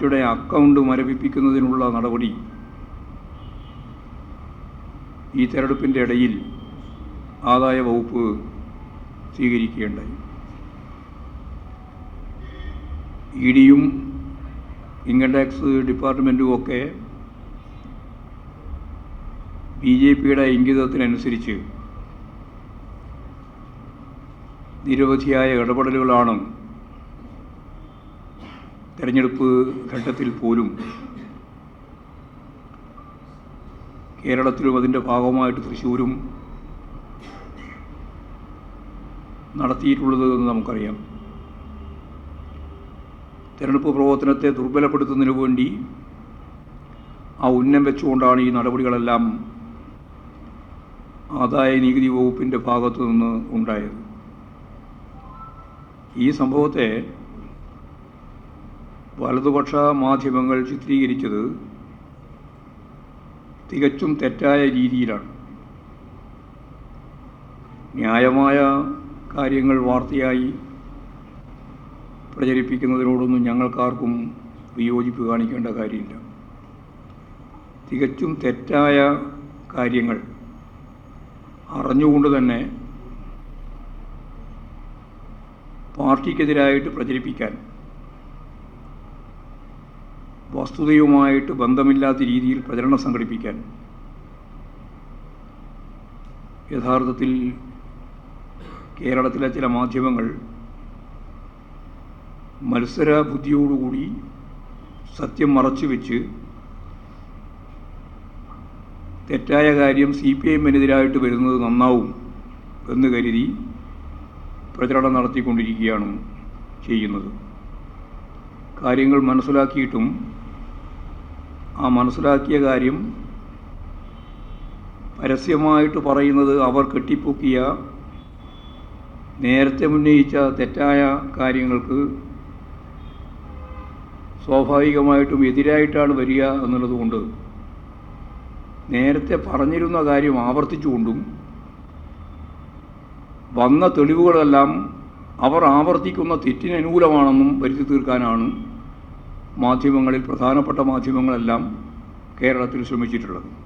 പാർട്ടിയുടെ അക്കൗണ്ട് മരവിപ്പിക്കുന്നതിനുള്ള നടപടി. ഈ തെരഞ്ഞെടുപ്പിന്റെ ഇടയിൽ ആദായ വകുപ്പ് സ്വീകരിക്കുകയുണ്ടായി ഇ ഡിയും ഇൻകം ടാക്സ് ഡിപ്പാർട്ട്മെന്റും ഒക്കെ ബി ജെ പിയുടെ ഇംഗിതത്തിനനുസരിച്ച് നിരവധിയായ ഇടപെടലുകളാണ് തെരഞ്ഞെടുപ്പ് ഘട്ടത്തിൽ പോലും കേരളത്തിലും അതിന്റെ ഭാഗമായിട്ട് തൃശ്ശൂരും നടത്തിയിട്ടുള്ളത് എന്ന് നമുക്കറിയാം. തെരഞ്ഞെടുപ്പ് പ്രവർത്തനത്തെ ദുർബലപ്പെടുത്തുന്നതിനു വേണ്ടി ആ ഉന്നം വെച്ചുകൊണ്ടാണ് ഈ നടപടികളെല്ലാം ആദായ നികുതി വകുപ്പിന്റെ ഭാഗത്തു നിന്ന് ഉണ്ടായത്. ഈ സംഭവത്തെ വലതുപക്ഷ മാധ്യമങ്ങൾ ചിത്രീകരിച്ചത് തികച്ചും തെറ്റായ രീതിയിലാണ്. ന്യായമായ കാര്യങ്ങൾ വാർത്തയായി പ്രചരിപ്പിക്കുന്നതിനോടൊന്നും ഞങ്ങൾക്കാർക്കും വിയോജിപ്പ് കാണിക്കേണ്ട കാര്യമില്ല. തികച്ചും തെറ്റായ കാര്യങ്ങൾ അറിഞ്ഞുകൊണ്ട് തന്നെ പാർട്ടിക്കെതിരായിട്ട് പ്രചരിപ്പിക്കാൻ വസ്തുതയുമായിട്ട് ബന്ധമില്ലാത്ത രീതിയിൽ പ്രചരണം സംഘടിപ്പിക്കാൻ യഥാർത്ഥത്തിൽ കേരളത്തിലെ ചില മാധ്യമങ്ങൾ മത്സര ബുദ്ധിയോടുകൂടി സത്യം മറച്ചു വെച്ച് തെറ്റായ കാര്യം സി പി എമ്മിനെതിരായിട്ട് വരുന്നത് നന്നാവും എന്ന് കരുതി പ്രചരണം നടത്തിക്കൊണ്ടിരിക്കുകയാണ് ചെയ്യുന്നത്. കാര്യങ്ങൾ മനസ്സിലാക്കിയിട്ടും ആ മനസ്സിലാക്കിയ കാര്യം പരസ്യമായിട്ട് പറയുന്നത് അവർ കെട്ടിപ്പൊക്കിയ നേരത്തെ ഉന്നയിച്ച തെറ്റായ കാര്യങ്ങൾക്ക് സ്വാഭാവികമായിട്ടും എതിരായിട്ടാണ് വരിക എന്നുള്ളതുകൊണ്ട് നേരത്തെ പറഞ്ഞിരുന്ന കാര്യം ആവർത്തിച്ചുകൊണ്ടും വന്ന തെളിവുകളെല്ലാം അവർ ആവർത്തിക്കുന്ന തെറ്റിനനുകൂലമാണെന്നും വരുത്തി തീർക്കാനാണ് മാധ്യമങ്ങളിൽ പ്രധാനപ്പെട്ട മാധ്യമങ്ങളെല്ലാം കേരളത്തിൽ ശ്രമിച്ചിട്ടുള്ളത്.